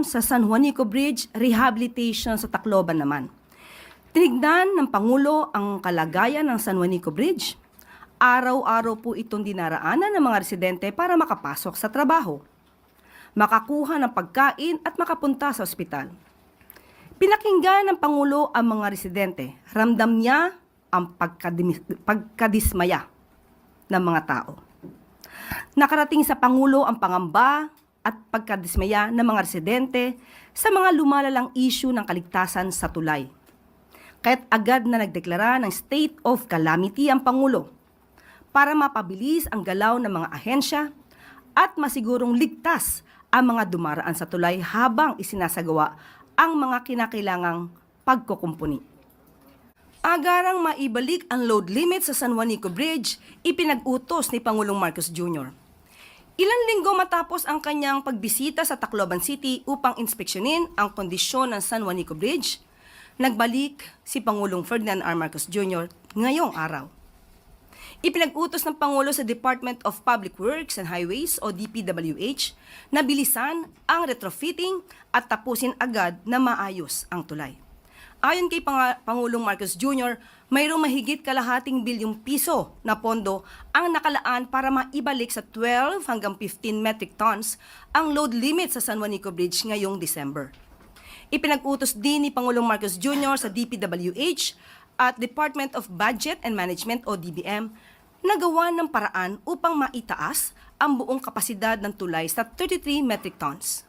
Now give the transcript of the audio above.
sa San Juanico Bridge Rehabilitation sa Tacloban naman. Tinignan ng Pangulo ang kalagayan ng San Juanico Bridge. Araw-araw po itong dinaraanan ng mga residente para makapasok sa trabaho, makakuha ng pagkain at makapunta sa ospital. Pinakinggan ng Pangulo ang mga residente. Ramdam niya ang pagkadismaya ng mga tao. Nakarating sa Pangulo ang pangamba at pagkadismaya ng mga residente sa mga lumalalang issue ng kaligtasan sa tulay. Kaya't agad na nagdeklara ng state of calamity ang Pangulo para mapabilis ang galaw ng mga ahensya at masigurong ligtas ang mga dumaraan sa tulay habang isinasagawa ang mga kinakailangang pagkukumpuni. Agarang maibalik ang load limit sa San Juanico Bridge, ipinag-utos ni Pangulong Marcos Jr. Ilang linggo matapos ang kanyang pagbisita sa Tacloban City upang inspeksyonin ang kondisyon ng San Juanico Bridge, nagbalik si Pangulong Ferdinand R. Marcos Jr. ngayong araw. Ipinag-utos ng Pangulo sa Department of Public Works and Highways o DPWH na bilisan ang retrofitting at tapusin agad na maayos ang tulay. Ayon kay Pang- Pangulong Marcos Jr., mayroong mahigit kalahating bilyong piso na pondo ang nakalaan para maibalik sa 12 hanggang 15 metric tons ang load limit sa San Juanico Bridge ngayong December. Ipinag-utos din ni Pangulong Marcos Jr. sa DPWH at Department of Budget and Management o DBM na gawa ng paraan upang maitaas ang buong kapasidad ng tulay sa 33 metric tons.